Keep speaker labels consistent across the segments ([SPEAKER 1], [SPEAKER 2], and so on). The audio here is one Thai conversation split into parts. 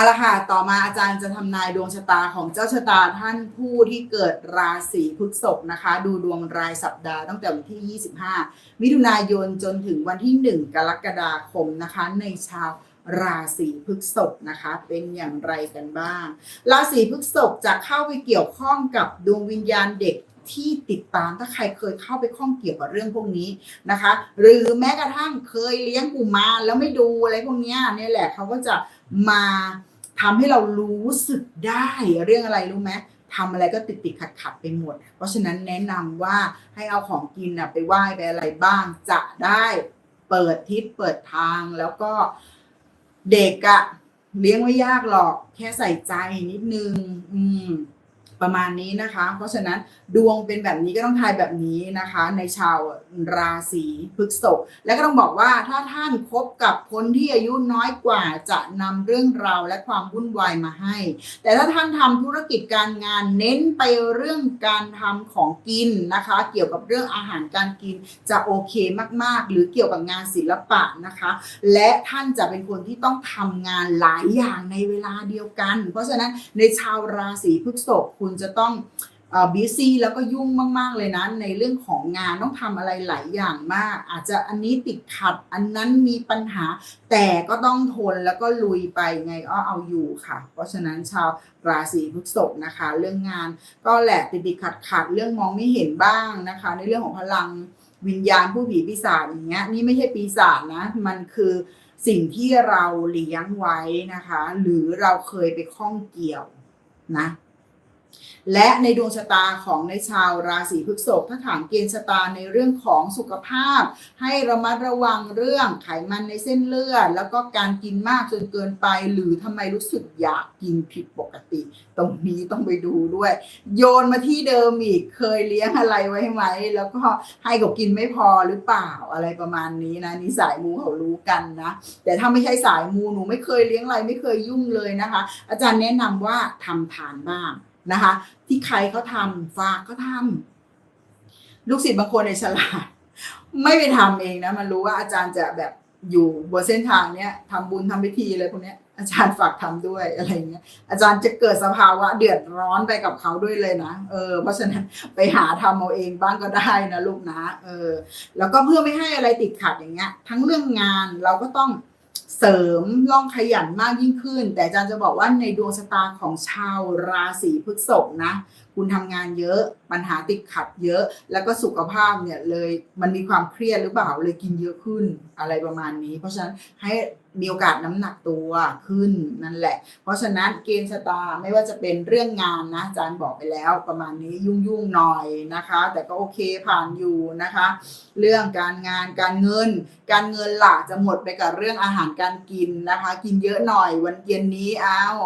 [SPEAKER 1] เอาละค่ะ ต่อมาอาจารย์จะทำนายดวงชะตาของเจ้าชะตาท่านผู้ที่เกิดราศีพฤษภนะคะ ดูดวงรายสัปดาห์ตั้งแต่วันที่ 25 มิถุนายนจนถึงวันที่ 1 กรกฎาคมนะคะ ในชาวราศีพฤษภนะคะ เป็นอย่างไรกันบ้าง ราศีพฤษภจะเข้าไปเกี่ยวข้องกับดวงวิญญาณเด็กที่ติดตามถ้าใครเคยเข้าไปข้องเกี่ยวกับเรื่องพวกนี้นะคะ หรือแม้กระทั่งเคยเลี้ยงกุมารแล้วไม่ดูอะไรพวกนี้นี่แหละเขาก็จะมา ทำให้เรารู้สึกได้เรื่องอะไรรู้ไหมทำอะไรก็ติดติดขัดขัดไปหมด เพราะฉะนั้นแนะนำว่าให้เอาของกินนะไปไหว้ไปอะไรบ้าง จะได้เปิดทิศเปิดทางแล้วก็เด็กอะเลี้ยงไม่ยากหรอก แค่ใส่ใจนิดนึง อืม ประมาณนี้นะคะ เพราะฉะนั้นดวงเป็นแบบนี้ก็ต้องทายแบบนี้นะคะ ในชาวราศีพฤษภและก็ต้องบอกว่าถ้าท่านคบกับคนที่อายุน้อยกว่าจะนำเรื่องราวและความวุ่นวายมาให้ แต่ถ้าท่านทำธุรกิจการงานเน้นไปเรื่องการทำของกินนะคะ เกี่ยวกับเรื่องอาหารการกินจะโอเคมาก ๆ หรือเกี่ยวกับงานศิลปะนะคะ และท่านจะเป็นคนที่ต้องทำงานหลายอย่างในเวลาเดียวกัน เพราะฉะนั้นในชาวราศีพฤษภคุณจะต้องบิซี่แล้วก็ยุ่งมาก ๆ เลยนะ ในเรื่องของงานต้องทำอะไรหลายอย่างมาก อาจจะอันนี้ติดขัดอันนั้นมีปัญหา แต่ก็ต้องทนแล้วก็ลุยไปไงก็เอาอยู่ค่ะ เพราะฉะนั้นชาวราศีพฤษภนะคะ เรื่องงานก็แหละติดติดขัดขัดเรื่องมองไม่เห็นบ้างนะคะ ในเรื่องของพลังวิญญาณผู้ผีปีศาจอย่างเงี้ยนี่ไม่ใช่ปีศาจนะมันคือสิ่งที่เราเลี้ยงไว้นะคะ หรือเราเคยไปข้องเกี่ยวนะ และในดวงชะตาของในชาวราศีพฤษภถ้าถามเกณฑ์ชะตาในเรื่องของสุขภาพ ให้ระมัดระวังเรื่องไขมันในเส้นเลือด แล้วก็การกินมากจนเกินไป หรือทำไมรู้สึกอยากกินผิดปกติ ตรงนี้ต้องไปดูด้วย โยนมาที่เดิมอีกเคยเลี้ยงอะไรไว้ไหม แล้วก็ให้เขากินไม่พอหรือเปล่าอะไรประมาณนี้นะนี่สายมูเขารู้กันนะแต่ถ้าไม่ใช่สายมูหนูไม่เคยเลี้ยงอะไรไม่เคยยุ่งเลยนะคะ อาจารย์แนะนำว่าทำทานบ้าง นะคะ ที่ใครเขาทำฝากเขาทำลูกศิษย์บางคนในฉลาด ไม่ไปทำเองนะมันรู้ว่าอาจารย์จะแบบอยู่บนเส้นทางเนี้ยทำบุญทำพิธีอะไรพวกเนี้ยอาจารย์ฝากทำด้วยอะไรเงี้ย อาจารย์จะเกิดสภาวะเดือดร้อนไปกับเขาด้วยเลยนะ เออ เพราะฉะนั้นไปหาทำเอาเองบ้างก็ได้นะลูกนะ เออ แล้วก็เพื่อไม่ให้อะไรติดขัดอย่างเงี้ย ทั้งเรื่องงานเราก็ต้อง เสริมล่องขยันมากยิ่งขึ้น แต่อาจารย์จะบอกว่าในดวงชะตาของชาวราศีพฤษภนะ คุณทำงานเยอะปัญหาติดขัดเยอะ แล้วก็สุขภาพเนี่ยเลยมันมีความเครียดหรือเปล่าเลยกินเยอะขึ้นอะไรประมาณนี้ เพราะฉะนั้นให้ มีโอกาสน้ำหนักตัวขึ้นนั่นแหละ เพราะฉะนั้นเกณฑ์ชะตาไม่ว่าจะเป็นเรื่องงานนะอาจารย์บอกไปแล้วประมาณนี้ยุ่งยุ่งหน่อยนะคะ แต่ก็โอเคผ่านอยู่นะคะ เรื่องการงานการเงิน การเงินหลักจะหมดไปกับเรื่องอาหารการกินนะคะ กินเยอะหน่อยวันเย็นนี้อ้าว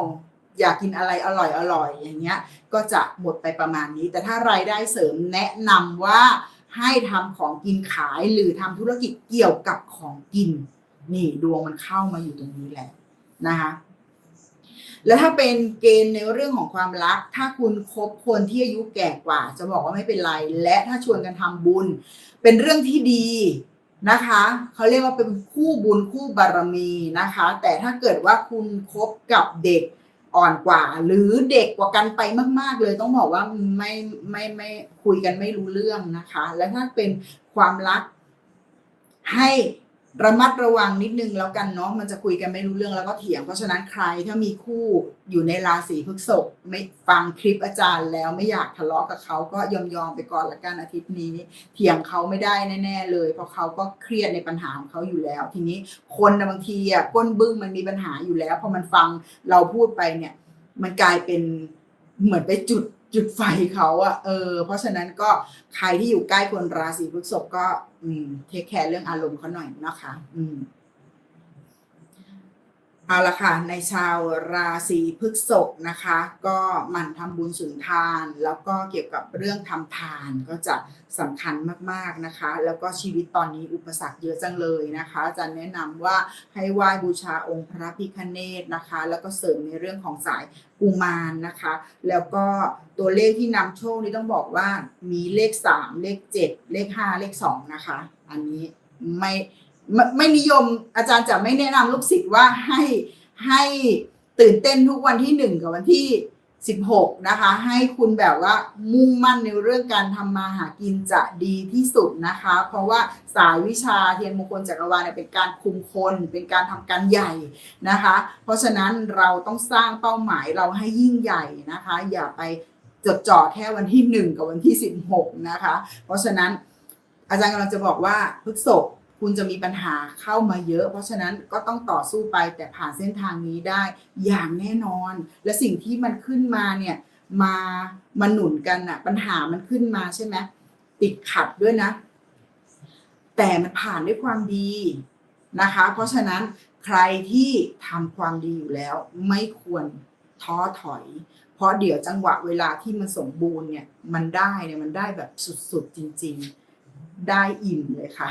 [SPEAKER 1] อยากกินอะไรอร่อยอร่อยอย่างเงี้ย ก็จะหมดไปประมาณนี้ แต่ถ้ารายได้เสริมแนะนำว่าให้ทำของกินขายหรือทำธุรกิจเกี่ยวกับของกิน นี่ดวงมันเข้ามาอยู่ตรงนี้แหละนะคะแล้วถ้าเป็นเกณฑ์ในเรื่องของความรัก ถ้าคุณคบคนที่อายุแก่กว่า จะบอกว่าไม่เป็นไร และถ้าชวนกันทำบุญ เป็นเรื่องที่ดีนะคะ เขาเรียกว่าเป็นคู่บุญคู่บารมีนะคะ แต่ถ้าเกิดว่าคุณคบกับเด็กอ่อนกว่า หรือเด็กกว่ากันไปมาก ๆ เลยต้องบอกว่าไม่ไม่ไม่คุยกันไม่รู้เรื่องนะคะ และถ้าเป็นความรักให้ ระมัดระวังนิดนึงแล้วกันเนาะมันจะคุยกันไม่รู้เรื่องแล้วก็เถียง เพราะฉะนั้นใครถ้ามีคู่อยู่ในราศีพฤษภไม่ฟังคลิปอาจารย์แล้วไม่อยากทะเลาะกับเขาก็ยอมยอมๆไปก่อนละกันอาทิตย์นี้ เถียงเขาไม่ได้แน่ ๆ เลย เพราะเขาก็เครียดในปัญหาของเขาอยู่แล้ว ทีนี้คนนะบางทีอะก้นบึ้งมันมีปัญหาอยู่แล้วพอมันฟังเราพูดไปเนี่ย มันกลายเป็นเหมือนไปจุด จุดไฟเขาอะเออ เพราะฉะนั้นก็ใครที่อยู่ใกล้คนราศีพฤษภก็ อืมเทคแคร์เรื่องอารมณ์เขาหน่อยนะคะ อืม เอาละค่ะในชาวราศีพฤษภนะคะ ก็หมั่นทำบุญสุนทาน แล้วก็เกี่ยวกับเรื่องทำทานก็จะสำคัญมากๆนะคะ แล้วก็ชีวิตตอนนี้อุปสรรคเยอะจังเลยนะคะจารย์แนะนำว่าให้ไหว้บูชาองค์พระพิฆเนศนะคะ แล้วก็เสริมในเรื่องของสายกุมารนะคะ แล้วก็ตัวเลขที่นำโชคนี่ต้องบอกว่ามีเลขสามเลขเจ็ดเลขห้าเลขสองนะคะ อันนี้ไม่ ไม่ไม่นิยมอาจารย์จะไม่แนะนำลูกศิษย์ว่าให้ให้ตื่นเต้นทุกวันที่หนึ่งกับวันที่16นะคะ ให้คุณแบบว่ามุ่งมั่นในเรื่องการทำมาหากินจะดีที่สุดนะคะ เพราะว่าสายวิชาเทียนมงคลจักรวาลเนี่ยเป็นการคุมคนเป็นการทำการใหญ่นะคะ เพราะฉะนั้นเราต้องสร้างเป้าหมายเราให้ยิ่งใหญ่นะคะ อย่าไปจดจ่อแค่วันที่1กับวันที่16นะคะ เพราะฉะนั้นอาจารย์กำลังจะบอกว่าพฤกษบ คุณจะมีปัญหาเข้ามาเยอะ เพราะฉะนั้นก็ต้องต่อสู้ไปแต่ผ่านเส้นทางนี้ได้อย่างแน่นอน และสิ่งที่มันขึ้นมาเนี่ยมามาหนุนกันอะปัญหามันขึ้นมาใช่ไหมติดขัดด้วยนะ แต่มันผ่านด้วยความดีนะคะ เพราะฉะนั้นใครที่ทำความดีอยู่แล้ว ไม่ควรท้อถอย เพราะเดี๋ยวจังหวะเวลาที่มันสมบูรณ์เนี่ย มันได้เนี่ยมันได้แบบสุดๆจริง ๆ ได้อิ่มเลยค่ะ